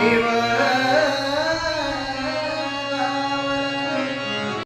દેવ